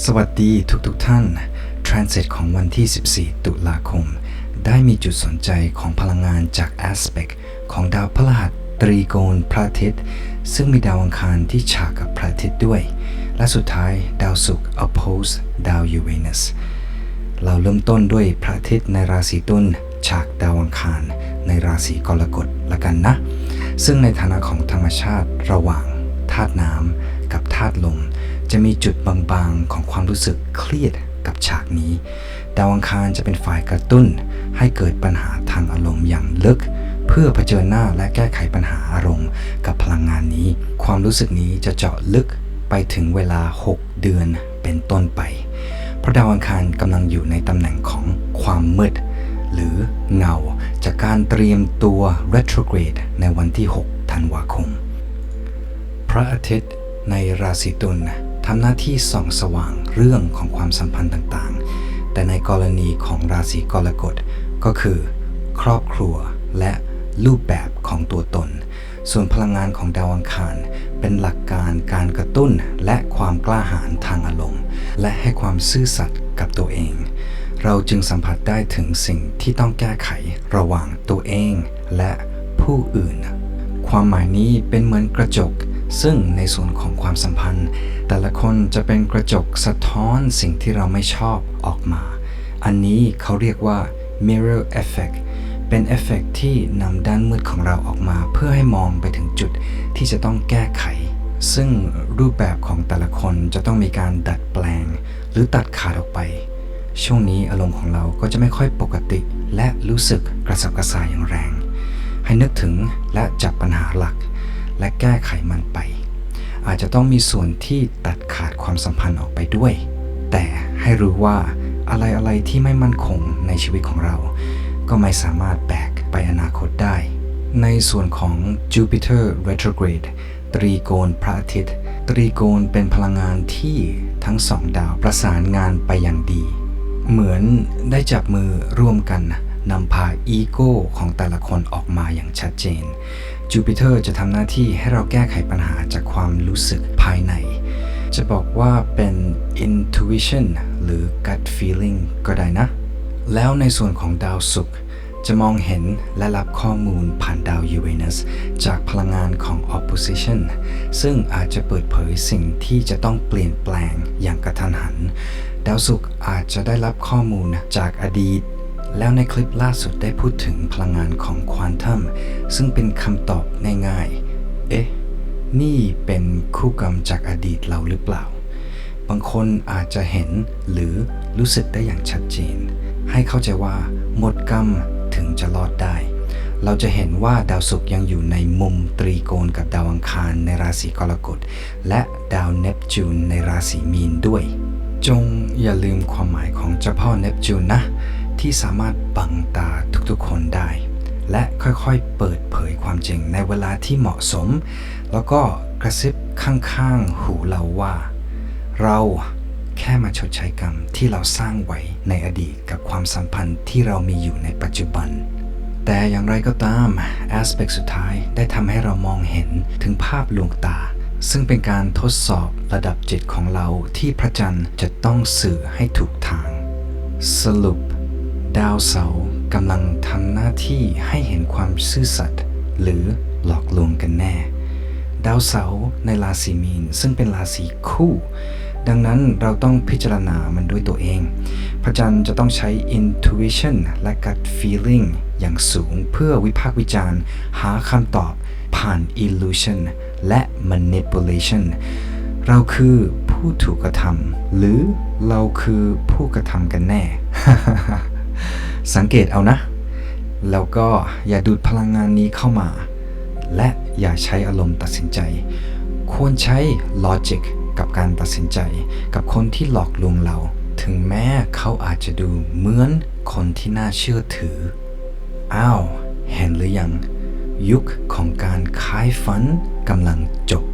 สวัสดีทุกๆท่าน Transit ของวันที่ 14 ตุลาคม ได้มีจุดสนใจของพลังงานจาก Aspect ของดาวพฤหัสตรีโกณพระอาทิตย์ ซึ่งมีดาวอังคารที่ฉากกับพระอาทิตย์ด้วย และสุดท้ายดาวศุกร์ oppose ดาวยูเรนัสเราเริ่มต้นด้วยพระอาทิตย์ในราศีตุลฉากดาวอังคาร ในราศีกรกฎละกันนะ ซึ่งในฐานะของธรรมชาติระหว่างธาตุน้ำกับธาตุลม จะมีจุดบางๆของความรู้สึกเครียดกับฉากนี้ ดาวอังคารจะเป็นฝ่ายกระตุ้น ให้เกิดปัญหาทางอารมณ์อย่างลึก เพื่อเผชิญหน้าและแก้ไขปัญหาอารมณ์ กับพลังงานนี้ ความรู้สึกนี้จะเจาะลึกไปถึงเวลา 6 เดือนเป็นต้นไป เพราะดาวอังคารกำลังอยู่ในตำแหน่งของความมืด หรือเงาจากการเตรียมตัว retrograde ในวันที่ 6 ธันวาคม พระอาทิตย์ในราศีตุล ทำหน้าที่ส่องสว่างเรื่องของความสัมพันธ์ต่างๆ แต่ในกรณีของราศีกรกฎก็คือ ครอบครัวและรูปแบบของตัวตน ส่วนพลังงานของดาวอังคาร เป็นหลักการการกระตุ้นและความกล้าหาญทางอารมณ์ และให้ความซื่อสัตย์กับตัวเอง เราจึงสัมผัสได้ถึงสิ่งที่ต้องแก้ไขระหว่างตัวเองและผู้อื่น ความหมายนี้เป็นเหมือนกระจก ซึ่งในส่วนของความสัมพันธ์ แต่ละคนจะเป็นกระจกสะท้อนสิ่งที่เราไม่ชอบออกมา อันนี้เขาเรียกว่า mirror effect เป็นเอฟเฟกต์ที่นำด้านมืดของเราออกมาเพื่อให้มองไปถึงจุดที่จะต้องแก้ไข ซึ่งรูปแบบของแต่ละคนจะต้องมีการดัดแปลง หรือตัดขาดออกไป ช่วงนี้อารมณ์ของเราก็จะไม่ค่อยปกติ และรู้สึกกระสับกระส่ายอย่างแรง ให้นึกถึงและจับปัญหาหลัก และแก้ไขมันไป อาจจะต้องมีส่วนที่ตัดขาดความสัมพันธ์ออกไปด้วย แต่ให้รู้ว่าอะไรอะไรๆที่ไม่มั่นคงในชีวิตของเรา ก็ไม่สามารถแบกไปอนาคตได้ ในส่วนของ Jupiter retrograde ตรีโกณพระอาทิตย์ ตรีโกณเป็นพลังงานที่ทั้งสองดาวประสานงานไปอย่างดี เหมือนได้จับมือร่วมกันนะ นำพาอีโก้ของแต่ละคนออกมาอย่างชัดเจนจูปิเตอร์จะทำหน้าที่ให้เราแก้ไขปัญหาจากความรู้สึกภายใน จะบอกว่าเป็น intuition หรือ gut feeling ก็ได้นะ แล้วในส่วนของดาวศุกร์จะมองเห็นและรับข้อมูลผ่านดาวยูเรนัสจากพลังงานของ opposition ซึ่งอาจจะเปิดเผยสิ่งที่จะต้องเปลี่ยนแปลงอย่างกระทันหัน ดาวศุกร์อาจจะได้รับข้อมูลจากอดีต แล้วในคลิปล่าสุดได้พูดถึงพลังงานของควอนตัมซึ่งเป็นคำตอบง่ายๆ เอ๊ะ นี่เป็นคู่กรรมจากอดีตเราหรือเปล่า บางคนอาจจะเห็นหรือรู้สึกได้อย่างชัดเจน ให้เข้าใจว่าหมดกรรมถึงจะรอดได้ เราจะเห็นว่าดาวศุกร์ยังอยู่ในมุมตรีโกณกับดาวอังคารในราศีกรกฎ และดาวเนปจูนในราศีมีนด้วย จงอย่าลืมความหมายของเจ้าพ่อเนปจูนนะ ที่สามารถบังตาทุกๆคนได้ และค่อยๆเปิดเผยความจริงในเวลาที่เหมาะสม แล้วก็กระซิบข้างๆหูเราว่า เราแค่มาชดใช้กรรมที่เราสร้างไว้ในอดีตกับความสัมพันธ์ที่เรามีอยู่ในปัจจุบัน แต่อย่างไรก็ตาม aspect สุดท้ายได้ทำให้เรามองเห็นถึงภาพลวงตา ซึ่งเป็นการทดสอบระดับจิตของเราที่พระจันทร์จะต้องสื่อให้ถูกทาง สรุป ดาวเสาร์กำลังทำหน้าที่ให้เห็นความซื่อสัตย์หรือหลอกลวงกันแน่ ดาวเสาร์ในราศีมีนซึ่งเป็นราศีคู่ ดังนั้นเราต้องพิจารณามันด้วยตัวเอง พระจันทร์จะต้องใช้ intuition และ gut feeling อย่างสูงเพื่อวิพากษ์วิจารณ์ หาคำตอบผ่าน illusion และ manipulation เราคือผู้ถูกกระทำหรือเราคือผู้กระทำกันแน่ สังเกตเอานะ แล้วก็อย่าดูดพลังงานนี้เข้ามา และอย่าใช้อารมณ์ตัดสินใจ ควรใช้ logic กับการตัดสินใจ กับคนที่หลอกลวงเรา ถึงแม้เขาอาจจะดูเหมือนคนที่น่าเชื่อถือ อ้าว เห็นหรือยัง ยุคของการขายฝันกำลังจบ